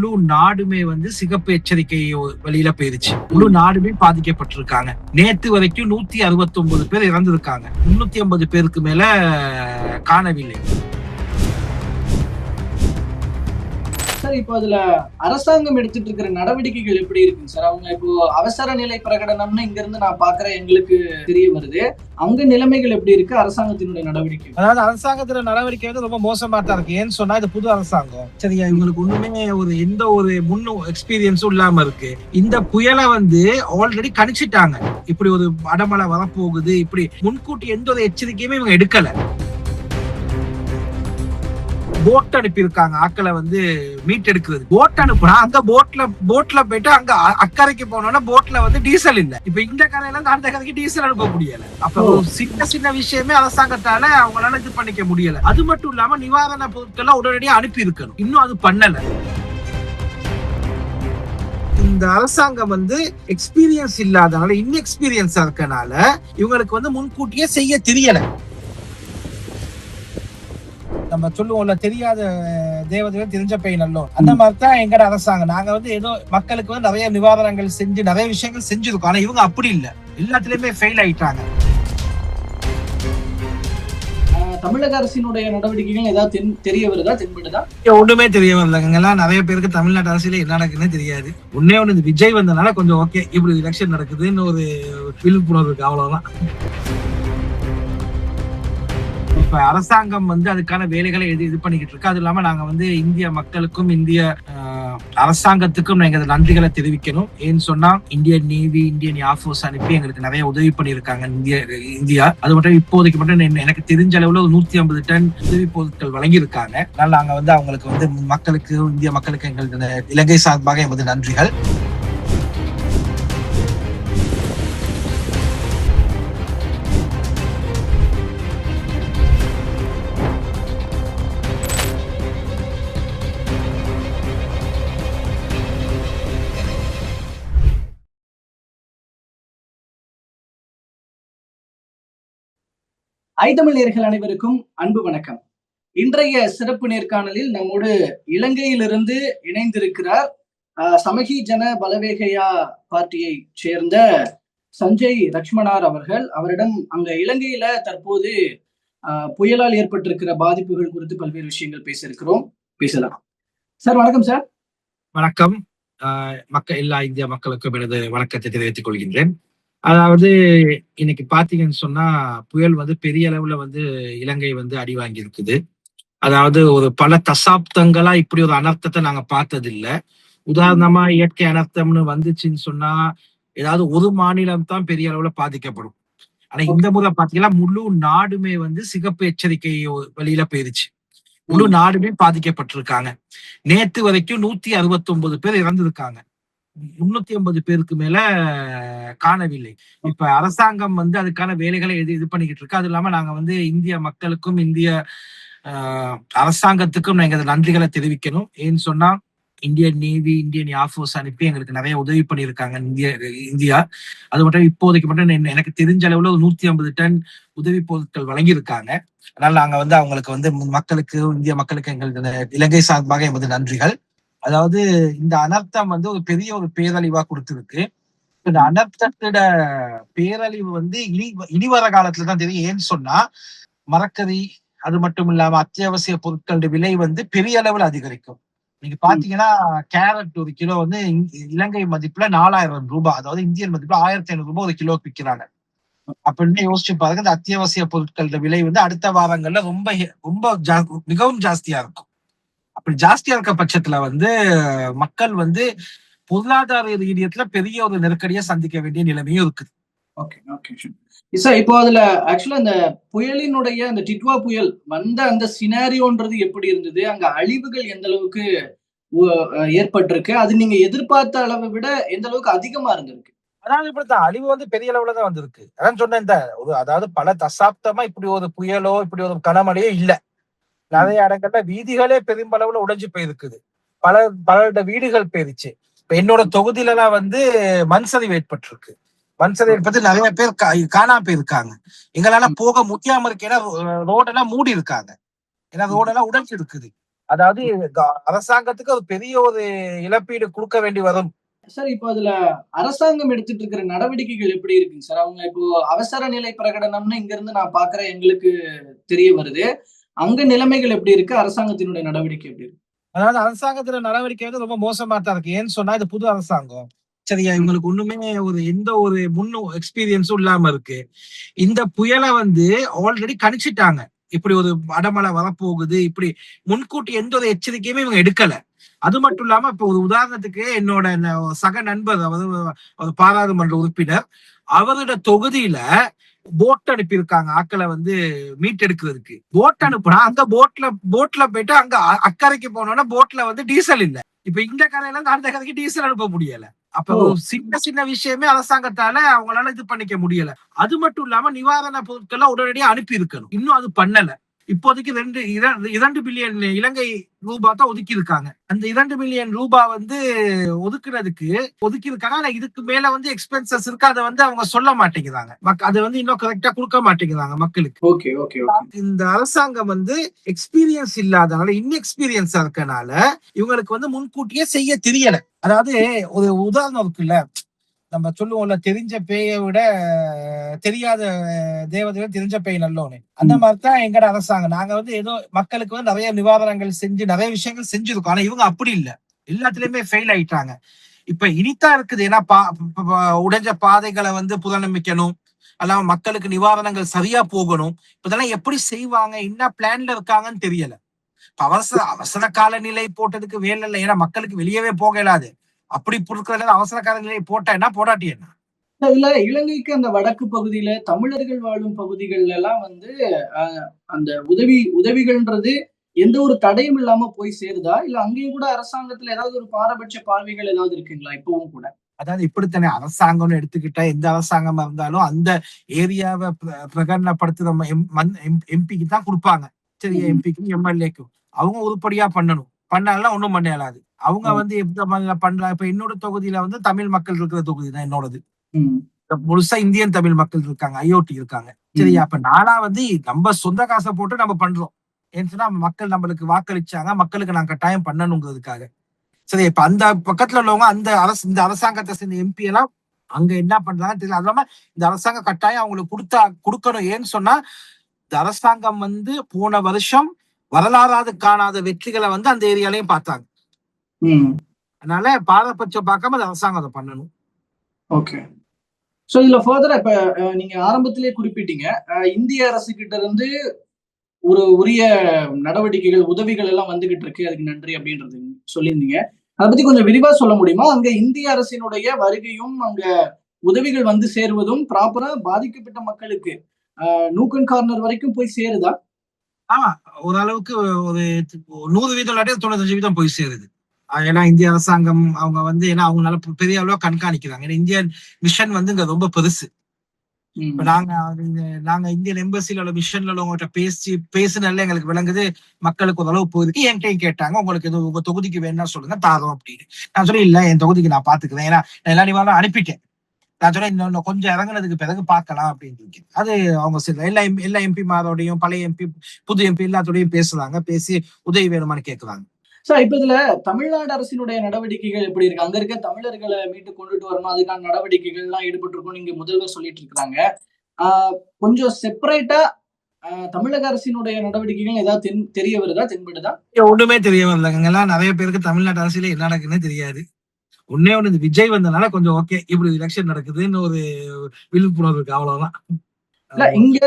முழு நாடுமே வந்து சிகப்பு எச்சரிக்கை வழியில போயிருச்சு. முழு நாடுமே பாதிக்கப்பட்டிருக்காங்க. நேத்து வரைக்கும் நூத்தி அறுபத்தி ஒன்பது பேர் இறந்திருக்காங்க. முன்னூத்தி ஐம்பது பேருக்கு மேல காணவில்லை. சார் இப்போ அதுல அரசாங்கம் எடுத்துட்டு இருக்கிற நடவடிக்கைகள் எப்படி இருக்குங்க சார்? அவங்க இப்போ அவசர நிலை பிரகடனம்னு இங்க இருந்து நான் பாக்குறேன் எங்களுக்கு தெரிய வருது. அங்க நிலைமைகள் எப்படி இருக்கு? அரசாங்கத்தினுடைய நடவடிக்கை. அதாவது அரசாங்கத்துல நடவடிக்கை வந்து ரொம்ப மோசமா தான் இருக்கு. ஏன்னு சொன்னா இது புது அரசாங்கம். சரியா இவங்களுக்கு ஒண்ணுமே ஒரு எந்த ஒரு முன்னு எக்ஸ்பீரியன்ஸும் இல்லாம இருக்கு. இந்த புயலை வந்து ஆல்ரெடி கணிச்சிட்டாங்க. இப்படி ஒரு அடமழை வரப்போகுது இப்படி முன்கூட்டி எந்த ஒரு எச்சரிக்கையுமே இவங்க எடுக்கல. போட் அனுப்பியிருக்காங்க. ஆக்களை வந்து மீட் எடுக்கிறது போட் அனுப்புனா அங்க போட்ல போட்ல போயிட்டு அங்க அக்கறைக்கு போனோம்னா போட்ல வந்து டீசல் இல்ல. இப்ப இந்த கரையில இருந்து அந்த கரைக்கு டீசல் அனுப்ப முடியல. அப்ப சின்ன சின்ன விஷயமே அரசாங்கத்தால அவங்களால இது பண்ணிக்க முடியல. அது மட்டும் இல்லாம நிவாரண பொருட்களை உடனடியா அனுப்பி இருக்கணும் இன்னும் அது பண்ணல. இந்த அரசாங்கம் வந்து எக்ஸ்பீரியன்ஸ் இல்லாதனால இன்எக்ஸ்பீரியன்ஸா இருக்கனால இவங்களுக்கு வந்து முன்கூட்டியே செய்ய தெரியல. நம்ம சொல்லுவோம்ல தெரியாத தேவதையோ தெரிஞ்ச பெய் நல்லோ அந்த மாதிரி தான் எங்கட அரசாங்கம். நாங்க வந்து ஏதோ மக்களுக்கு வந்து நிறைய நிவாரணங்கள் செஞ்சு நிறைய விஷயங்கள் செஞ்சிருக்கோம். ஆனா இவங்க அப்படி இல்ல. எல்லாத்துலயுமே ஃபெயில் ஆயிட்டாங்க. தமிழக அரசினுடைய நடவடிக்கைகள் ஏதாவது தெரிய வருதா தென்படுதா? ஒண்ணுமே தெரிய வரலங்க எல்லாம் நிறைய பேருக்கு தமிழ்நாட்டு அரசியல என்ன நடக்குதுன்னு தெரியாது. ஒன்னே ஒண்ணு இந்த விஜய் வந்தனால கொஞ்சம் ஓகே இப்படி எலெக்ஷன் நடக்குதுன்னு ஒரு விழிப்புணர்வு இருக்கு அவ்வளவுதான். இப்ப அரசாங்கம் வந்து அதுக்கான வேலைகளை இது இது பண்ணிக்கிட்டு இருக்கு. அது இல்லாம நாங்க வந்து இந்திய மக்களுக்கும் இந்திய அரசாங்கத்துக்கும் நாங்க நன்றிகளை தெரிவிக்கணும். ஏன்னு சொன்னா இந்தியன் நேவி இந்தியன் ஏர்ஃபோர்ஸ் அனுப்பி எங்களுக்கு நிறைய உதவி பண்ணியிருக்காங்க இந்திய இந்தியா. அது மட்டும் இப்போதைக்கு மட்டும் எனக்கு தெரிஞ்ச அளவுல ஒரு நூத்தி ஐம்பது டன் உதவி பொருட்கள் வழங்கியிருக்காங்க. அதனால நாங்க வந்து அவங்களுக்கு வந்து மக்களுக்கு இந்திய மக்களுக்கு எங்களுக்கு இலங்கை சார்பாக எமது நன்றிகள். ஐதமிழ் நேர்கள் அனைவருக்கும் அன்பு வணக்கம். இன்றைய சிறப்பு நேர்காணலில் நம்மோடு இலங்கையிலிருந்து இணைந்திருக்கிறார் ஆஹ், சமகி ஜன பலவேகையா பார்ட்டியை சேர்ந்த சஞ்சய் லக்ஷ்மணார் அவர்கள். அவரிடம் அங்க இலங்கையில தற்போது ஆஹ், புயலால் ஏற்பட்டிருக்கிற பாதிப்புகள் குறித்து பல்வேறு விஷயங்கள் பேசியிருக்கிறோம். பேசலாம். சார் வணக்கம் சார். வணக்கம். ஆஹ் மக்கள் எல்லா இந்திய மக்களுக்கும் எனது வணக்கத்தை தெரிவித்துக் கொள்கின்றேன். அதாவது இன்னைக்கு பாத்தீங்கன்னு சொன்னா புயல் வந்து பெரிய அளவுல வந்து இலங்கை வந்து அடி வாங்கி இருக்குது அதாவது ஒரு பல தசாப்தங்களா இப்படி ஒரு அனர்த்தத்தை நாங்க பார்த்தது இல்ல உதாரணமா இயற்கை அனர்த்தம்னு வந்துச்சுன்னு சொன்னா ஏதாவது ஒரு மாநிலம் தான் பெரிய அளவுல பாதிக்கப்படும். ஆனா இந்த முறை பாத்தீங்கன்னா முழு நாடுமே வந்து சிகப்பு எச்சரிக்கை வழியில போயிருச்சு. முழு நாடுமே பாதிக்கப்பட்டிருக்காங்க. நேத்து வரைக்கும் நூத்தி அறுபத்தி ஒன்பது பேர் இறந்திருக்காங்க. முன்னூத்தி ஐம்பது பேருக்கு மேல காணவில்லை. இப்ப அரசாங்கம் வந்து அதுக்கான வேலைகளை இது இது பண்ணிக்கிட்டு இருக்கு. அது இல்லாம நாங்க வந்து இந்திய மக்களுக்கும் இந்திய அரசாங்கத்துக்கும் நாங்க நன்றிகளை தெரிவிக்கணும். ஏன்னு சொன்னா இந்தியன் நேவி இந்தியன் ஏர்ஃபோர்ஸ் அனுப்பி எங்களுக்கு நிறைய உதவி பண்ணியிருக்காங்க இந்திய இந்தியா. அது மட்டும் இப்போதைக்கு மட்டும் எனக்கு தெரிஞ்ச அளவுல ஒரு நூத்தி ஐம்பது டன் உதவி பொருட்கள் வழங்கியிருக்காங்க. அதனால நாங்க வந்து அவங்களுக்கு வந்து மக்களுக்கு இந்திய மக்களுக்கு எங்களுக்கு இலங்கை சார்பாக எமது நன்றிகள். அதாவது இந்த அனர்த்தம் வந்து ஒரு பெரிய ஒரு பேரழிவா கொடுத்திருக்கு. இந்த அனர்த்தத்தோட பேரழிவு வந்து இனி இனி வர காலத்துல தான் தெரியும். ஏன்னு சொன்னா மரக்கறி அது மட்டும் இல்லாம அத்தியாவசிய பொருட்களோட விலை வந்து பெரிய அளவுல அதிகரிக்கும். நீங்க பாத்தீங்கன்னா கேரட் ஒரு கிலோ வந்து இலங்கை மதிப்புல நாலாயிரம் ரூபாய். அதாவது இந்தியன் மதிப்புல ஆயிரத்தி ஐநூறு ரூபாய் ஒரு கிலோ விற்கிறாங்க அப்படின்னு யோசிச்சு பாருங்க இந்த அத்தியாவசிய பொருட்களோட விலை வந்து அடுத்த வாரங்கள்ல ரொம்ப ரொம்ப ஜா- மிகவும் ஜாஸ்தியா இருக்கும். அப்படி ஜாஸ்தியா இருக்க பட்சத்துல வந்து மக்கள் வந்து பொருளாதார ரீதியத்துல பெரிய ஒரு நெருக்கடியை சந்திக்க வேண்டிய நிலைமையும் இருக்குது. ஓகே ஓகே சார் இப்போ அதுல ஆக்சுவலா அந்த புயலினுடைய அந்த டிட்வா புயல் வந்த அந்த சினாரியோன்றது எப்படி இருந்தது? அங்க அழிவுகள் எந்த அளவுக்கு ஏற்பட்டிருக்கு? அது நீங்க எதிர்பார்த்த அளவை விட எந்த அளவுக்கு அதிகமா இருந்திருக்கு? அதாவது இப்படித்தான். அழிவு வந்து பெரிய அளவுல தான் வந்திருக்கு. அதான் சொன்னேன் இந்த ஒரு அதாவது பல தசாப்தமா இப்படி ஒரு புயலோ இப்படி ஒரு கனமழையோ இல்ல. நிறைய இடங்கள்ல வீதிகளே பெரும்பளவுல உடைஞ்சு போயிருக்குது. பல பல வீடுகள் போயிருச்சு இப்ப என்னோட தொகுதியில எல்லாம் வந்து மண் சரிவு ஏற்பட்டிருக்கு. மண் சரிவு ஏற்பட்டு நிறைய பேர் காணாம போயிருக்காங்க. எங்களால போக முடியாம இருக்கு ஏன்னா ரோடெல்லாம் மூடி இருக்காங்க. ஏன்னா ரோடெல்லாம் உடைஞ்சு இருக்குது. அதாவது அரசாங்கத்துக்கு ஒரு பெரிய ஒரு இழப்பீடு கொடுக்க வேண்டி வரும். சார் இப்போ அதுல அரசாங்கம் எடுத்துட்டு இருக்கிற நடவடிக்கைகள் எப்படி இருக்குங்க சார்? அவங்க இப்போ அவசர நிலை பிரகடனம்னு இங்க இருந்து நான் பாக்குறேன் எங்களுக்கு தெரிய வருது. அங்க நிலைமைகள் எப்படி இருக்கு? அரசாங்கத்தினுடைய நடவடிக்கை எப்படி இருக்கு? அதாவது அரசாங்கத்துல நடவடிக்கை வந்து ரொம்ப மோசமா தான் இருக்கு. ஏன்னு சொன்னா இது புது அரசாங்கம். சரியா இவங்களுக்கு ஒண்ணுமே ஒரு எந்த ஒரு முன்னு எக்ஸ்பீரியன்ஸும் இல்லாம இருக்கு. இந்த புயலை வந்து ஆல்ரெடி கணிச்சிட்டாங்க. இப்படி ஒரு அடமழை வரப்போகுது. இப்படி முன்கூட்டி எந்த ஒரு எச்சரிக்கையுமே இவங்க எடுக்கல. அது மட்டும் இல்லாம இப்ப ஒரு உதாரணத்துக்கு என்னோட ந- சக நண்பர் அதாவது ஒரு பாராளுமன்ற உறுப்பினர் அவரோட தொகுதியில போட் அனுப்பியிருக்காங்க. ஆக்களை வந்து மீட்டெடுக்கிறதுக்கு போட் அனுப்புனா அந்த போட்ல போட்ல போயிட்டு அங்க அக்கறைக்கு போனோம்னா போட்ல வந்து டீசல் இல்ல. இப்ப இந்த கரையில இருந்து அந்த கரைக்கு டீசல் அனுப்ப முடியல. அப்ப சின்ன சின்ன விஷயமே அரசாங்கத்தால அவங்களால இது பண்ணிக்க முடியல. அது மட்டும் இல்லாம நிவாரண பொருட்கள் உடனடியா அனுப்பி இருக்கணும் இன்னும் அது பண்ணல. இப்போதைக்கு ரெண்டு இர- இரண்டு பில்லியன் இலங்கை ரூபாய் தான் ஒதுக்கி இருக்காங்க அந்த இரண்டு மில்லியன் ரூபாய் வந்து ஒதுக்குறதுக்கு ஒதுக்கி இருக்காங்க ஆனா இதுக்கு மேல வந்து எக்ஸ்பென்சஸ் இருக்கு. அதை வந்து அவங்க சொல்ல மாட்டேங்கிறாங்க. அதை வந்து இன்னும் கரெக்டா கொடுக்க மாட்டேங்கிறாங்க மக்களுக்கு. Okay okay okay. இந்த அரசாங்கம் வந்து எக்ஸ்பீரியன்ஸ் இல்லாதனால இன்எக்ஸ்பீரியன்ஸா இருக்கனால இவங்களுக்கு வந்து முன்கூட்டியே செய்ய தெரியல. அதாவது ஒரு உதாரணம் இருக்குல்ல. நம்ம சொல்லுவோம்ல தெரிஞ்ச பேயை விட தெரியாத தேவதை விட தெரிஞ்ச பேய் நல்லோன்னு அந்த மாதிரி தான் எங்கட அரசாங்கம். நாங்க வந்து ஏதோ மக்களுக்கு வந்து நிறைய நிவாரணங்கள் செஞ்சு நிறைய விஷயங்கள் செஞ்சிருக்கோம். ஆனா இவங்க அப்படி இல்ல. எல்லாத்துலயுமே ஃபெயில் ஆயிட்டாங்க. இப்ப இனித்தான் இருக்குது. ஏன்னா பா உடைஞ்ச பாதைகளை வந்து புனரமைக்கணும். அல்லாம மக்களுக்கு நிவாரணங்கள் சரியா போகணும். இதெல்லாம் எப்படி செய்வாங்க? என்ன பிளான்ல இருக்காங்கன்னு தெரியல. அவசர அவசர கால நிலை போட்டதுக்கு வேலை இல்லை. ஏன்னா மக்களுக்கு வெளியவே போக இயலாது. அப்படி இருக்கிற அவசர கால நிலை போட்டா என்ன? போடாட்டி என்ன? இதுல இலங்கைக்கு அந்த வடக்கு பகுதியில தமிழர்கள் வாழும் பகுதிகள்ல எல்லாம் வந்து அந்த உதவி உதவிகள்ன்றது எந்த ஒரு தடையும் இல்லாம போய் சேருதா? இல்ல அங்கேயும் கூட அரசாங்கத்துல ஏதாவது ஒரு பாரபட்ச பார்வைகள் ஏதாவது இருக்குங்களா? இப்பவும் கூட. அதாவது இப்படித்தானே அரசாங்கம்னு எடுத்துக்கிட்டா எந்த அரசாங்கமா இருந்தாலும் அந்த ஏரியாவை பிர- பிரகடனப்படுத்துற எம்பிக்கு தான் கொடுப்பாங்க. சரியா ம். எம்பிக்கும் எம்எல்ஏக்கும். அவங்க உருப்படியா பண்ணணும். பண்ணாலாம் ஒண்ணும் பண்ண இயலாது. அவங்க. வந்து மாதிரி பண்ணலாம் இப்ப என்னோட தொகுதியில வந்து தமிழ் மக்கள் இருக்கிற தொகுதி தான் என்னோடது. முழுசா இந்தியன் தமிழ் மக்கள் இருக்காங்க ஐஓடி இருக்காங்க. சரியா அப்ப நானா வந்து நம்ம சொந்த காசை போட்டு நம்ம பண்றோம். ஏன்னு சொன்னா மக்கள் நம்மளுக்கு வாக்களிச்சாங்க மக்களுக்கு நான் கட்டாயம் பண்ணணுங்கிறதுக்காக. சரி இப்ப அந்த பக்கத்துல உள்ளவங்க அந்த அரசு இந்த அரசாங்கத்தை சேர்ந்த எம்பி எல்லாம் அங்க என்ன பண்றாங்கன்னு தெரியல. அது இல்லாம இந்த அரசாங்கம் கட்டாயம் அவங்களுக்கு கொடுத்தா கொடுக்கணும். ஏன்னு சொன்னா இந்த அரசாங்கம் வந்து போன வருஷம் வரலாறாது காணாத வெற்றிகளை வந்து அந்த ஏரியாலையும் பார்த்தாங்க. அதனால பாரபட்சம் பார்க்காம அந்த அரசாங்கம் அதை பண்ணணும். ஓகே. சோ இதுல ஃபர்தரா இப்ப நீங்க ஆரம்பத்திலே குறிப்பிட்டீங்க. இந்திய அரசு கிட்ட இருந்து ஒரு உரிய நடவடிக்கைகள் உதவிகள் எல்லாம் வந்துகிட்டு இருக்கு. அதுக்கு நன்றி அப்படின்றது சொல்லியிருந்தீங்க. அதை பத்தி கொஞ்சம் விரிவா சொல்ல முடியுமா? அங்க இந்திய அரசினுடைய வருகையும் அங்க உதவிகள் வந்து சேருவதும் ப்ராப்பரா பாதிக்கப்பட்ட மக்களுக்கு. நூக்கன் கார்னர் வரைக்கும் போய் சேருதா? ஆமா ஓரளவுக்கு ஒரு நூறு வீதம் இல்லாட்டி தொண்ணூத்தஞ்சு வீதம் போய் சேருது. ஏன்னா இந்திய அரசாங்கம் அவங்க வந்து ஏன்னா அவங்களால பெரிய அளவுல கண்காணிக்கிறாங்க. ஏன்னா இந்தியன் மிஷன் வந்து இங்க ரொம்ப பெருசு. இப்ப நாங்க நாங்க இந்தியன் எம்பசில உள்ள மிஷன்ல உள்ளவங்ககிட்ட பேசி பேசுனதுல எங்களுக்கு விளங்குது. மக்களுக்கு ஓரளவு போயிருக்கு. என்கிட்டயும் கேட்டாங்க. உங்களுக்கு எதுவும் உங்க தொகுதிக்கு வேணா சொல்லுங்க தாரோம் அப்படின்னு. நான் சொல்லி இல்ல என் தொகுதிக்கு நான் பாத்துக்கிறேன். ஏன்னா எல்லா நிவாரணம் அனுப்பிட்டேன். நான் சொன்னேன் இன்னும் கொஞ்சம் இறங்குனதுக்கு பிறகு பார்க்கலாம் அப்படின்னு இருக்கேன். அது அவங்க சில எல்லா எம் எல்லா எம்பி மாரோடையும் பழைய எம்பி புது எம்பி எல்லாத்தோடையும் பேசுறாங்க. பேசி உதவி வேணுமான்னு கேக்குறாங்க. சார் இப்ப இதுல தமிழ்நாடு அரசினுடைய நடவடிக்கைகள் எப்படி இருக்கு? அங்க இருக்க தமிழர்களை மீட்டு கொண்டுட்டு வரணும். அதுக்கான நடவடிக்கைகள் எல்லாம் ஈடுபட்டு இருக்கோம் நீங்க முதல்வர் சொல்லிட்டு இருக்காங்க ஆஹ் கொஞ்சம் செப்பரேட்டா தமிழக அரசினுடைய நடவடிக்கைகள் ஏதாவது தென் தெரிய வருதா? தென்படுதா? ஒண்ணுமே தெரிய வரலங்க எல்லாம் நிறைய பேருக்கு தமிழ்நாட்டு அரசியல என்ன நடக்குன்னு தெரியாது. ஒன்னே ஒண்ணு இந்த விஜய் வந்தனால கொஞ்சம் ஓகே இப்படி எலெக்ஷன் நடக்குதுன்னு ஒரு விழிப்புணர்வு இருக்கு. அவ்வளவுதான். இங்க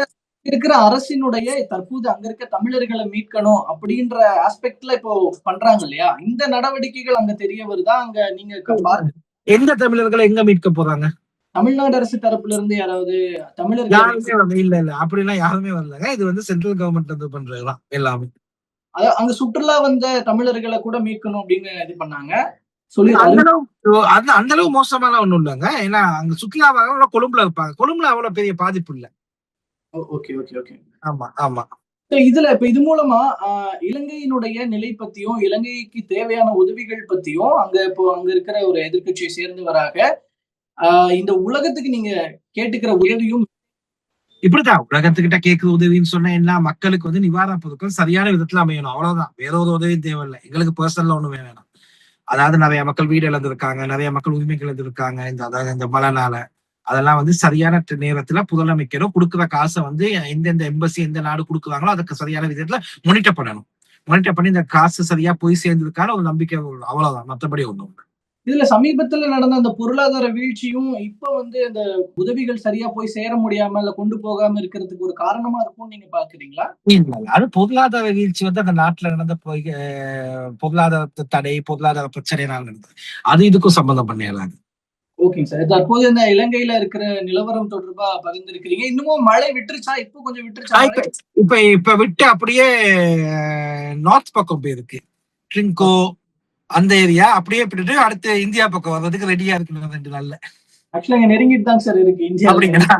இருக்கிற அரசினுடைய தற்போது அங்க இருக்க தமிழர்களை மீட்கணும் அப்படின்ற ஆஸ்பெக்ட்ல இப்போ பண்றாங்க இல்லையா? இந்த நடவடிக்கைகள் அங்க தெரிய வருதா? அங்க நீங்க எந்த தமிழர்களை எங்க மீட்க போறாங்க? தமிழ்நாடு அரசு தரப்புல இருந்து யாராவது தமிழர்கள் யாருமே வரல. இல்ல இல்ல. அப்படிலாம் யாருமே வரலங்க. இது வந்து சென்ட்ரல் கவர்மெண்ட் வந்து பண்றதுதான் எல்லாமே. அங்க சுற்றுலா வந்த தமிழர்களை கூட மீட்கணும் அப்படின்னு இது பண்ணாங்க. சொல்லி அந்த அளவு அந்த அளவு மோசமான ஒண்ணும் இல்லைங்க. ஏன்னா அங்க சுற்றுலா வரவங்க கொழும்புல இருப்பாங்க. கொழும்புல அவ்வளவு பெரிய பாதிப்பு இல்ல. Okay okay okay. ஆமா ஆமா. இதுல இப்ப இது மூலமா இலங்கையினுடைய நிலை பத்தியும் இலங்கைக்கு தேவையான உதவிகள் பத்தியும் அங்க இப்போ அங்க இருக்கிற ஒரு எதிர்க்கட்சியை சேர்ந்தவராக ஆஹ், இந்த உலகத்துக்கு நீங்க கேட்டுக்கிற உதவியும் இப்படிதான் உலகத்துக்கிட்ட கேட்கிற உதவின்னு சொன்னா என்ன? மக்களுக்கு வந்து நிவாரண பொருட்கள் சரியான விதத்துல அமையணும். அவ்வளவுதான். வேற ஒரு உதவியும் தேவையில்லை. எங்களுக்கு பர்சனல்ல ஒண்ணும் வேணாம். அதாவது நிறைய மக்கள் வீடு இழந்திருக்காங்க நிறைய மக்கள் உரிமைகள் இழந்திருக்காங்க இந்த அதாவது இந்த மழைனால. அதெல்லாம் வந்து சரியான நேரத்துல புதலமைக்கணும் கொடுக்குற காசை வந்து எந்தெந்த எம்பசி எந்த நாடு கொடுக்குறாங்களோ அதுக்கு சரியான விதத்துல மொனிட்டர் பண்ணணும். மொனிட்டர் பண்ணி இந்த காசு சரியா போய் சேர்ந்ததுக்கான ஒரு நம்பிக்கை அவ்வளவுதான். மற்றபடி ஒண்ணு இல்ல. இதுல சமீபத்துல நடந்த அந்த பொருளாதார வீழ்ச்சியும் இப்ப வந்து அந்த உதவிகள் சரியா போய் சேர முடியாம இல்ல கொண்டு போகாம இருக்கிறதுக்கு ஒரு காரணமா இருக்கும்னு நீங்க பாக்குறீங்களா. அது பொருளாதார வீழ்ச்சி வந்து அந்த நாட்டுல நடந்த பொய்- பொருளாதார தடை பொருளாதார பிரச்சனைனால நடந்தது. அது இதுக்கும் சம்பந்தம் பண்ணிடலாம் ஓகேங்க சார். தற்போது இந்த இலங்கையில இருக்கிற நிலவரம் தொடர்பா பகிர்ந்திருக்கிறீங்க. இன்னமும் மழை விட்டுருச்சா? இப்போ கொஞ்சம் விட்டுருச்சா இப்ப இப்ப விட்டு அப்படியே நார்த் பக்கம் போயிருக்கு. ட்ரிங்கோ அந்த ஏரியா. அப்படியே விட்டுட்டு அடுத்து இந்தியா பக்கம் வர்றதுக்கு ரெடியா இருக்கு இன்னும் ரெண்டு நாள்ல. ஆக்சுவலா இங்க நெருங்கிட்டு தாங்க சார் இருக்கு இந்தியா. அப்படிங்களா?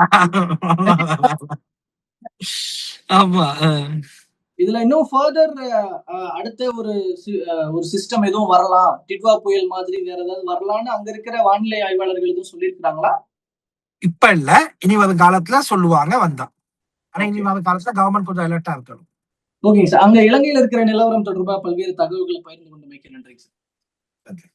ஆமா. இதுல இன்னும் ஃபர்தர் அடுத்த ஒரு ஒரு சிஸ்டம் எதுவும் வரலாம். டிட்வா புயல் மாதிரி வேற ஏதாவது வரலாம்னு அங்க இருக்கிற வானிலை ஆய்வாளர்கள் எதுவும் இப்ப இல்ல. இனி வரும் காலத்துல சொல்லுவாங்க வந்தா ஆனா இனி வரும் காலத்துல கவர்மெண்ட் கொஞ்சம் அலர்ட்டா இருக்கணும். ஓகேங்க சார் அங்க இலங்கையில இருக்கிற நிலவரம் தொடர்பா பல்வேறு தகவல்களை பகிர்ந்து கொண்டு நன்றிங்க சார் நன்றி.